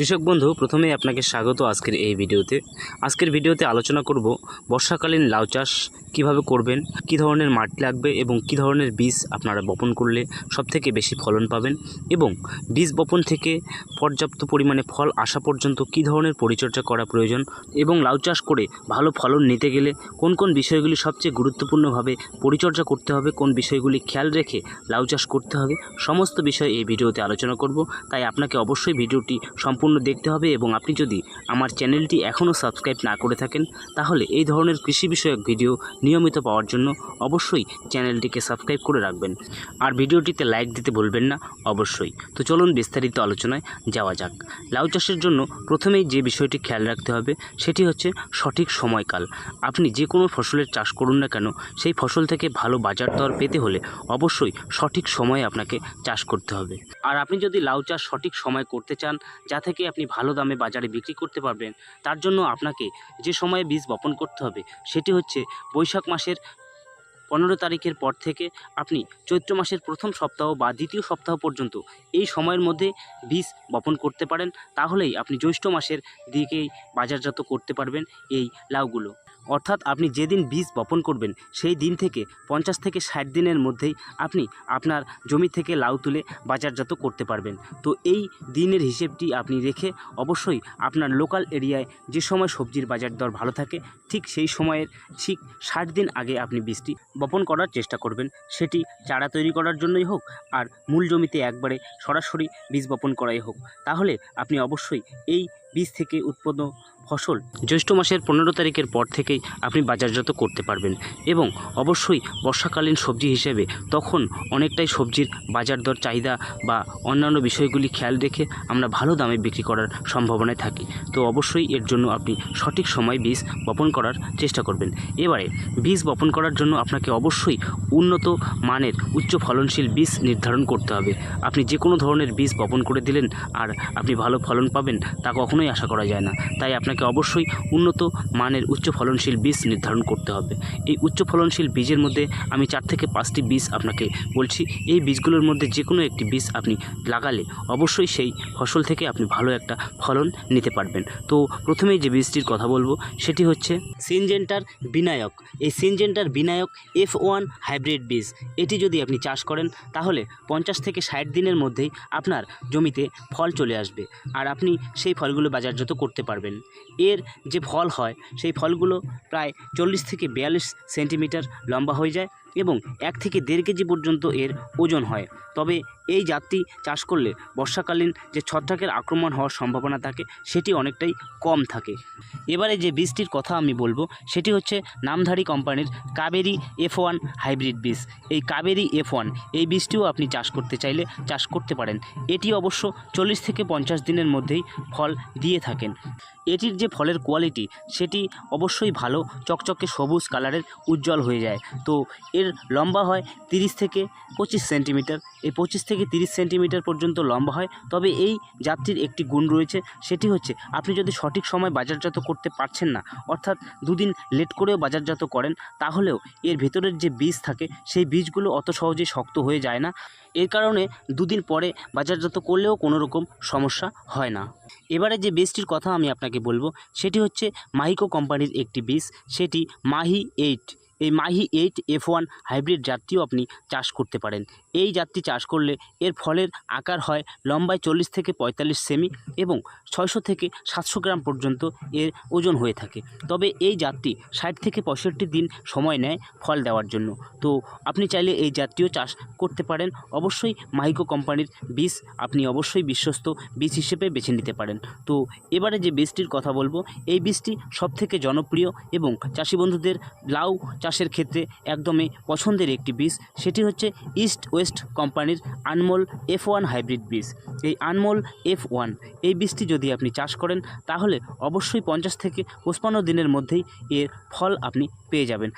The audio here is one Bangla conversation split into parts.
কৃষক বন্ধু প্রথমে আপনাকে স্বাগত আজকের এই ভিডিওতে। আজকের ভিডিওতে আলোচনা করব বর্ষাকালীন লাউ চাষ কীভাবে করবেন, কী ধরনের মাটি লাগবে এবং কী ধরনের বীজ আপনারা বপন করলে সবথেকে বেশি ফলন পাবেন এবং বীজ বপন থেকে পর্যাপ্ত পরিমাণে ফল আসা পর্যন্ত কী ধরনের পরিচর্যা করা প্রয়োজন এবং লাউ চাষ করে ভালো ফলন নিতে গেলে কোন কোন বিষয়গুলি সবচেয়ে গুরুত্বপূর্ণভাবে পরিচর্যা করতে হবে, কোন বিষয়গুলি খেয়াল রেখে লাউ চাষ করতে হবে, সমস্ত বিষয় এই ভিডিওতে আলোচনা করব। তাই আপনাকে অবশ্যই ভিডিওটি সম্পূর্ণ দেখতে হবে এবং আপনি যদি আমার চ্যানেলটি এখনও সাবস্ক্রাইব না করে থাকেন, তাহলে এই ধরনের কৃষি বিষয়ক ভিডিও নিয়মিত পাওয়ার জন্য অবশ্যই চ্যানেলটিকে সাবস্ক্রাইব করে রাখবেন। আর ভিডিওটিতে লাইক দিতে ভুলবেন না, অবশ্যই। তো চলুন বিস্তারিত আলোচনায় যাওয়া যাক। লাউ চাষের জন্য প্রথমেই যে বিষয়টি খেয়াল রাখতে হবে, সেটি হচ্ছে সঠিক সময়কাল। আপনি যে কোনো ফসলের চাষ করুন না কেন, সেই ফসল থেকে ভালো বাজার দর পেতে হলে অবশ্যই সঠিক সময়ে আপনাকে চাষ করতে হবে। আর আপনি যদি লাউ চাষ সঠিক সময় করতে চান যা থেকে আপনি ভালো দামে বাজারে বিক্রি করতে পারবেন। তার জন্য আপনাকে যে সময়ে বীজ বপন করতে হবে, সেটি হচ্ছে বৈশাখ মাসের পনেরো তারিখের পর থেকে আপনি চৈত্র মাসের প্রথম সপ্তাহ বা দ্বিতীয় সপ্তাহ পর্যন্ত এই সময়ের মধ্যে বীজ বপন করতে পারেন। তাহলেই আপনি জ্যৈষ্ঠ মাসের দিকেই বাজারজাত করতে পারবেন এই লাউগুলো। অর্থাৎ আপনি যেদিন বীজ বপন করবেন, সেই দিন থেকে পঞ্চাশ থেকে ষাট দিনের মধ্যেই আপনি আপনার জমি থেকে লাউ তুলে বাজারজাত করতে পারবেন। তো এই দিনের হিসেবটি আপনি রেখে অবশ্যই আপনার লোকাল এরিয়ায় যে সময় সবজির বাজার দর ভালো থাকে, ঠিক সেই সময়ের ঠিক ষাট দিন আগে আপনি বীজটি বপন করার চেষ্টা করবেন। সেটি চারা তৈরি করার জন্যই হোক আর মূল জমিতে একবারে সরাসরি বীজ বপন করাই হোক। তাহলে আপনি অবশ্যই এই বীজ থেকে উৎপন্ন ফসল জ্যৈষ্ঠ মাসের পনেরো তারিখের পর থেকেই আপনি বাজারজাত করতে পারবেন এবং অবশ্যই বর্ষাকালীন সবজি হিসেবে তখন অনেকটাই সবজির বাজার দর, চাহিদা বা অন্যান্য বিষয়গুলি খেয়াল রেখে আমরা ভালো দামে বিক্রি করার সম্ভাবনায় থাকি। তো অবশ্যই এর জন্য আপনি সঠিক সময় বীজ বপন করার চেষ্টা করবেন। এবারে বীজ বপন করার জন্য আপনাকে অবশ্যই উন্নত মানের উচ্চ ফলনশীল বীজ নির্ধারণ করতে হবে। আপনি যে কোনো ধরনের বীজ বপন করে দিলেন আর আপনি ভালো ফলন পাবেন তা কখনোই আশা করা যায় না। তাই আপনাকে অবশ্যই উন্নত মানের উচ্চ ফলনশীল বীজ নির্ধারণ করতে হবে। এই উচ্চ ফলনশীল বীজের মধ্যে আমি চার থেকে পাঁচটি বীজ আপনাকে বলছি। এই বীজগুলোর মধ্যে যে কোনো একটি বীজ আপনি লাগালে অবশ্যই সেই ফসল থেকে আপনি ভালো একটা ফলন নিতে পারবেন। তো প্রথমেই যে বীজটির কথা বলব, সেটি হচ্ছে সিনজেন্টার বিনায়ক। এই সিনজেন্টার বিনায়ক এফ ওয়ান হাইব্রিড বীজ। এটি যদি আপনি চাষ করেন, তাহলে পঞ্চাশ থেকে ষাট দিনের মধ্যেই আপনার জমিতে ফল চলে আসবে আর আপনি সেই ফলগুলো বাজারজাত করতে পারবেন। এর যে ফল হয়, সেই ফলগুলো প্রায় চল্লিশ থেকে বিয়াল্লিশ সেন্টিমিটার লম্বা হয়ে যায় এবং এক থেকে দেড় কেজি পর্যন্ত এর ওজন হয়। তবে এই জাতটি চাষ করলে বর্ষাকালীন যে ছত্রাকের আক্রমণ হওয়ার সম্ভাবনা থাকে, সেটি অনেকটাই কম থাকে। এবারে যে বীজটির কথা আমি বলব, সেটি হচ্ছে নামধারী কোম্পানির কাবেরি এফ ওয়ান হাইব্রিড বীজ। এই কাবেরি এফ ওয়ান এই বীজটিও আপনি চাষ করতে চাইলে চাষ করতে পারেন। এটি অবশ্য চল্লিশ থেকে পঞ্চাশ দিনের মধ্যেই ফল দিয়ে থাকেন। এটির যে ফলের কোয়ালিটি সেটি অবশ্যই ভালো, চকচকে সবুজ কালারের উজ্জ্বল হয়ে যায়। তো এর লম্বা হয় তিরিশ থেকে পঁচিশ সেন্টিমিটার। এই পঁচিশ থেকে তিরিশ সেন্টিমিটার পর্যন্ত লম্বা হয়। তবে এই জাতটির একটি গুণ রয়েছে, সেটি হচ্ছে আপনি যদি সঠিক সময় বাজারজাত করতে পারছেন না, অর্থাৎ দুদিন লেট করেও বাজারজাত করেন, তাহলেও এর ভেতরের যে বীজ থাকে, সেই বীজগুলো অত সহজে শক্ত হয়ে যায় না। এর কারণে দুদিন পরে বাজারজাত করলেও কোনো রকম সমস্যা হয় না। এবারে যে বীজটির কথা আমি আপনাকে বলব, সেটি হচ্ছে মাহিকো কোম্পানির একটি বীজ, সেটি মাহি এইট। এই Mahi eight F one hybrid জাতটিও আপনি চাষ করতে পারেন। এই জাতটি চাষ করলে এর ফলের আকার হয় লম্বায় চল্লিশ থেকে পঁয়তাল্লিশ সেমি এবং ছয়শো থেকে সাতশো গ্রাম পর্যন্ত এর ওজন হয়ে থাকে। তবে এই জাতটি ষাট থেকে পঁয়ষট্টি দিন সময় নেয় ফল দেওয়ার জন্য। তো আপনি চাইলে এই জাতটিও চাষ করতে পারেন। অবশ্যই মাহিকো কোম্পানির বীজ আপনি অবশ্যই বিশ্বস্ত বীজ হিসেবে বেছে নিতে পারেন। তো এবারে যে বীজটির কথা বলব, এই বীজটি সবথেকে জনপ্রিয় এবং চাষি বন্ধুদের লাউ চাষের ক্ষেত্রে একদমই পছন্দের একটি বীজ। সেটি হচ্ছে ইস্ট ওয়েস্ট কোম্পানির আনমোল এফ ওয়ান হাইব্রিড বীজ। এই আনমোল এফ ওয়ান এই বীজটি যদি আপনি চাষ করেন, তাহলে অবশ্যই পঞ্চাশ থেকে পঁচপান্ন দিনের মধ্যেই এর ফল আপনি পেয়ে যাবেন।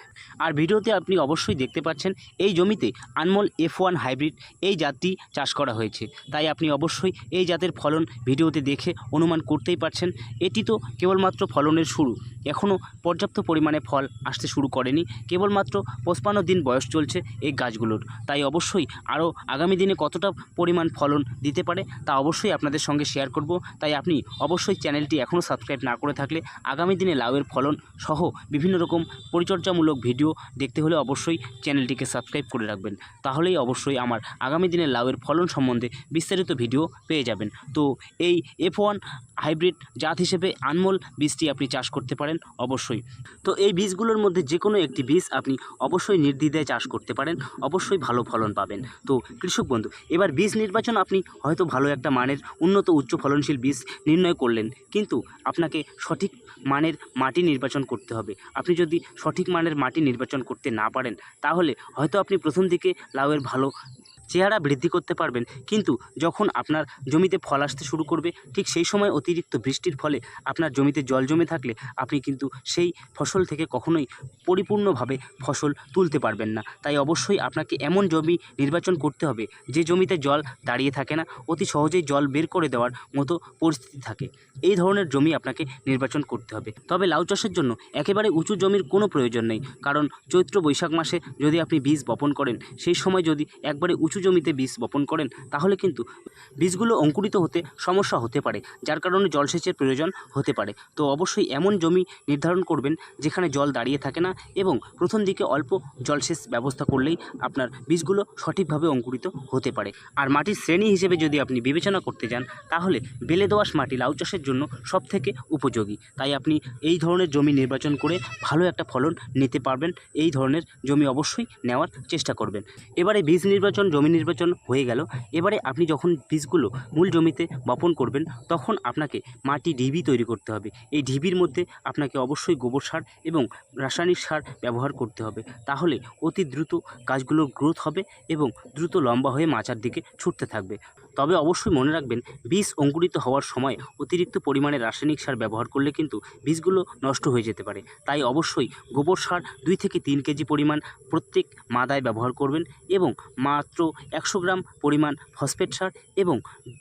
আর ভিডিওতে আপনি অবশ্যই দেখতে পাচ্ছেন, এই জমিতে আনমোল এফ ওয়ান হাইব্রিড এই জাতটি চাষ করা হয়েছে। তাই আপনি অবশ্যই এই জাতের ফলন ভিডিওতে দেখে অনুমান করতেই পারছেন। এটি তো কেবলমাত্র ফলনের শুরু। এখনও পর্যাপ্ত পরিমাণে ফল আসতে শুরু করেনি। কেবলমাত্র পঁচপান্ন দিন বয়স চলছে এই গাছগুলোর। তাই অবশ্যই আরও আগামী দিনে কতটা পরিমাণ ফলন দিতে পারে তা অবশ্যই আপনাদের সঙ্গে শেয়ার করব। তাই আপনি অবশ্যই চ্যানেলটি এখনও সাবস্ক্রাইব না করে থাকলে আগামী দিনে লাউয়ের ফলন সহ বিভিন্ন রকম পরিচর্যামূলক ভিডিও দেখতে হলে অবশ্যই চ্যানেলটিকে সাবস্ক্রাইব করে রাখবেন। তাহলেই অবশ্যই আমার আগামী দিনে লাউয়ের ফলন সম্বন্ধে বিস্তারিত ভিডিও পেয়ে যাবেন। তো এই এফ ওয়ান হাইব্রিড জাত হিসেবে আনমোল বীজটি আপনি চাষ করতে পারেন অবশ্যই। তো এই বীজগুলোর মধ্যে যে কোনো একটি বীজ আপনি অবশ্যই নির্দ্বিধায় চাষ করতে পারেন, অবশ্যই ভালো ফলন পাবেন। তো কৃষক বন্ধু, এবার বীজ নির্বাচন আপনি হয়তো ভালো একটা মানের উন্নত উচ্চ ফলনশীল বীজ নির্ণয় করলেন, কিন্তু আপনাকে সঠিক মানের মাটি নির্বাচন করতে হবে। আপনি যদি সঠিক মানের মাটি নির্বাচন করতে না পারেন, তাহলে হয়তো আপনি প্রথম দিকে লাউয়ের ভালো চেহারা বৃদ্ধি করতে পারবেন। কিন্তু যখন আপনার জমিতে ফল আসতে শুরু করবে, ঠিক সেই সময় অতিরিক্ত বৃষ্টির ফলে আপনার জমিতে জল জমে থাকলে আপনি কিন্তু সেই ফসল থেকে কখনোই পরিপূর্ণভাবে ফসল তুলতে পারবেন না। তাই অবশ্যই আপনাকে এমন জমি নির্বাচন করতে হবে, যে জমিতে জল দাঁড়িয়ে থাকে না, অতি সহজেই জল বের করে দেওয়ার মতো পরিস্থিতি থাকে। এই ধরনের জমি আপনাকে নির্বাচন করতে হবে। তবে লাউ চাষের জন্য একেবারে উঁচু জমির কোনো প্রয়োজন নেই। কারণ চৈত্র বৈশাখ মাসে যদি আপনি বীজ বপন করেন, সেই সময় যদি একবারে উঁচু জমিতে বীজ বপন করেন, তাহলে কিন্তু বীজগুলো অঙ্কুরিত হতে সমস্যা হতে পারে, যার কারণে জলসেচের প্রয়োজন হতে পারে। তো অবশ্যই এমন জমি নির্ধারণ করবেন, যেখানে জল দাঁড়িয়ে থাকে না এবং প্রথম দিকে অল্প জলসেচ ব্যবস্থা করলেই আপনার বীজগুলো সঠিকভাবে অঙ্কুরিত হতে পারে। আর মাটির শ্রেণি হিসেবে যদি আপনি বিবেচনা করতে যান, তাহলে বেলে দোআঁশ মাটি লাউ চাষের জন্য সবথেকে উপযোগী। তাই আপনি এই ধরনের জমি নির্বাচন করে ভালো একটা ফলন নিতে পারবেন, এই ধরনের জমি অবশ্যই নেওয়ার চেষ্টা করবেন। এবারে বীজ নির্বাচন জমি নির্বাচন হয়ে গেল। এবারে আপনি যখন বীজগুলো মূল জমিতে বপন করবেন, তখন আপনাকে মাটি ঢিবি তৈরি করতে হবে। এই ঢিবির মধ্যে আপনাকে অবশ্যই গোবর সার এবং রাসায়নিক সার ব্যবহার করতে হবে। তাহলে অতি দ্রুত গাছগুলোর গ্রোথ হবে এবং দ্রুত লম্বা হয়ে মাচার দিকে ছুটতে থাকবে। তবে অবশ্যই মনে রাখবেন, বীজ অঙ্কুরিত হওয়ার সময় অতিরিক্ত পরিমাণে রাসায়নিক সার ব্যবহার করলে কিন্তু বীজগুলো নষ্ট হয়ে যেতে পারে। তাই অবশ্যই গোবর সার দুই থেকে তিন কেজি পরিমাণ প্রত্যেক মাদায় ব্যবহার করবেন এবং মাত্র একশো গ্রাম পরিমাণ ফসফেট সার এবং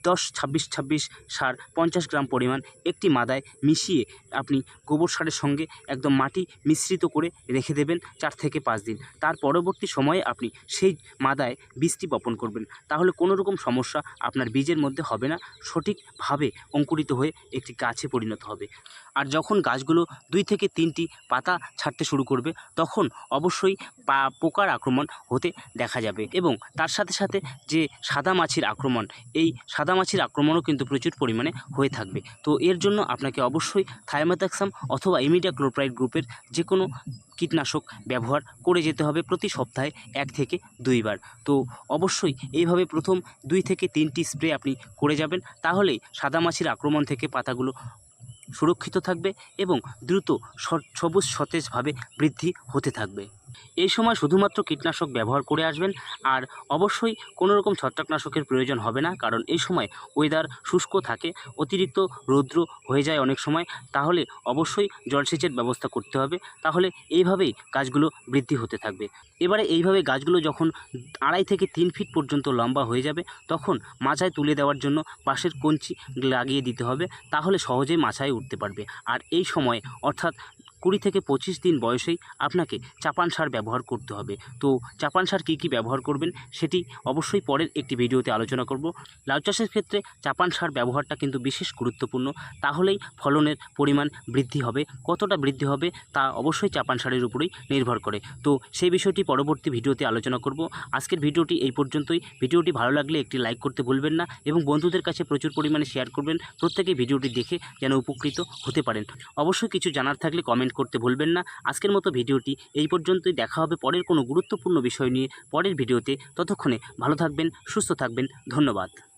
দশ ছাব্বিশ ছাব্বিশ সার পঞ্চাশ গ্রাম পরিমাণ একটি মাদায় মিশিয়ে আপনি গোবর সারের সঙ্গে একদম মাটি মিশ্রিত করে রেখে দেবেন চার থেকে পাঁচ দিন। তার পরবর্তী সময়ে আপনি সেই মাদায় বীজটি বপন করবেন। তাহলে কোনো রকম সমস্যা আপনার বীজের মধ্যে হবে না, সঠিকভাবে অঙ্কুরিত হয়ে একটি গাছে পরিণত হবে। আর যখন গাছগুলো দুই থেকে তিনটি পাতা ছাড়তে শুরু করবে, তখন অবশ্যই পোকার আক্রমণ হতে দেখা যাবে এবং তার সাথে সাথে যে সাদা মাছির আক্রমণ, এই সাদা মাছির আক্রমণও কিন্তু প্রচুর পরিমাণে হয়ে থাকবে। তো এর জন্য আপনাকে অবশ্যই থাইমাথাক্সাম অথবা ইমিডিয়া ক্লোপ্রাইড গ্রুপের যে কোনো কীটনাশক ব্যবহার করে যেতে হবে প্রতি সপ্তাহে এক থেকে দুইবার। তো অবশ্যই এইভাবে প্রথম দুই থেকে তিনটি স্প্রে আপনি করে যাবেন, তাহলেই সাদা মাছির আক্রমণ থেকে পাতাগুলো সুরক্ষিত থাকবে এবং দ্রুত সবুজ সতেজভাবে বৃদ্ধি হতে থাকবে। এই সময় শুধুমাত্র কীটনাশক ব্যবহার করে আসবেন, আর অবশ্যই কোনো রকম ছত্রাকনাশকের প্রয়োজন হবে না, কারণ এই সময় ওয়েদার শুষ্ক থাকে, অতিরিক্ত রৌদ্র হয়ে যায় অনেক সময়, তাহলে অবশ্যই জলসেচের ব্যবস্থা করতে হবে, তাহলে এইভাবেই গাছগুলো বৃদ্ধি হতে থাকবে। এবারে এইভাবে গাছগুলো যখন আড়াই থেকে তিন ফিট পর্যন্ত লম্বা হয়ে যাবে, তখন মাচায় তুলে দেওয়ার জন্য পাশের কঞ্চি লাগিয়ে দিতে হবে, তাহলে সহজেই মাছায় উঠতে পারবে। আর এই সময় অর্থাৎ কুড়ি থেকে পঁচিশ দিন বয়সেই আপনাকে চাপান সার ব্যবহার করতে হবে। তো চাপান সার কী কী ব্যবহার করবেন সেটি অবশ্যই পরের একটি ভিডিওতে আলোচনা করব। লাউ চাষের ক্ষেত্রে চাপান সার ব্যবহারটা কিন্তু বিশেষ গুরুত্বপূর্ণ। তাহলেই ফলনের পরিমাণ বৃদ্ধি হবে। কতটা বৃদ্ধি হবে তা অবশ্যই চাপান সারের উপরেই নির্ভর করে। তো সেই বিষয়টি পরবর্তী ভিডিওতে আলোচনা করব। আজকের ভিডিওটি এই পর্যন্তই। ভিডিওটি ভালো লাগলে একটি লাইক করতে ভুলবেন না এবং বন্ধুদের কাছে প্রচুর পরিমাণে শেয়ার করবেন। প্রত্যেকে ভিডিওটি দেখে যেন উপকৃত হতে পারেন। অবশ্যই কিছু জানার থাকলে কমেন্ট করতে ভুলবেন না। আজকের মতো ভিডিওটি এই পর্যন্তই। দেখা হবে পরের কোনো গুরুত্বপূর্ণ বিষয় নিয়ে। পরের ভিডিওতে ততক্ষণে ভালো থাকবেন, সুস্থ থাকবেন। ধন্যবাদ।